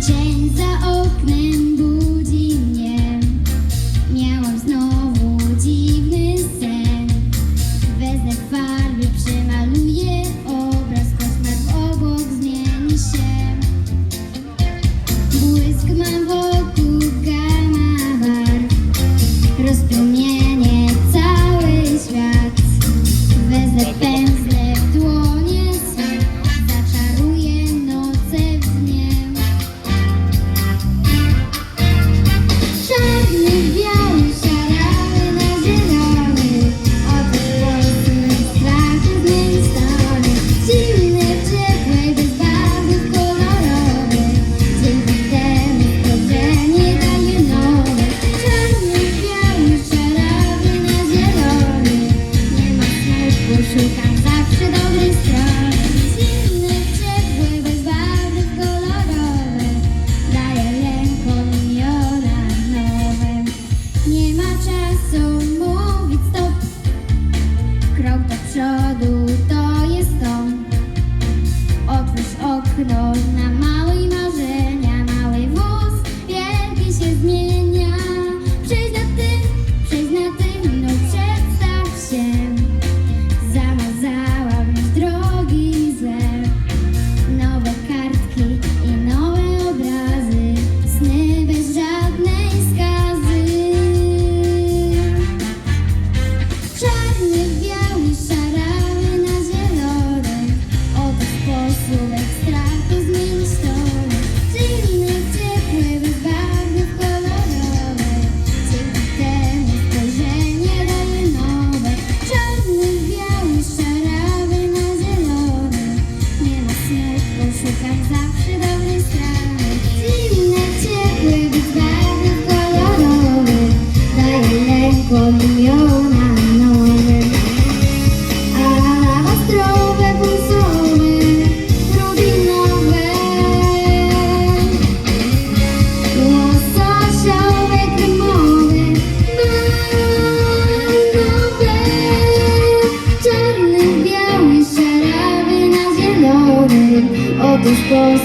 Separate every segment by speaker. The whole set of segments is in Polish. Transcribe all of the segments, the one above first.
Speaker 1: Chains are oknem do przodu, to jest dom. Otwórz okno na mały i mały.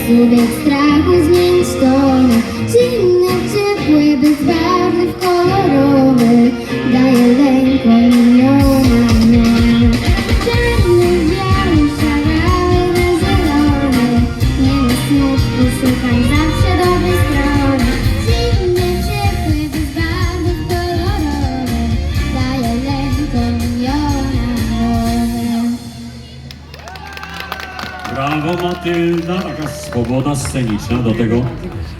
Speaker 1: Судить страху з
Speaker 2: Brawo Matylda, taka swoboda sceniczna do tego.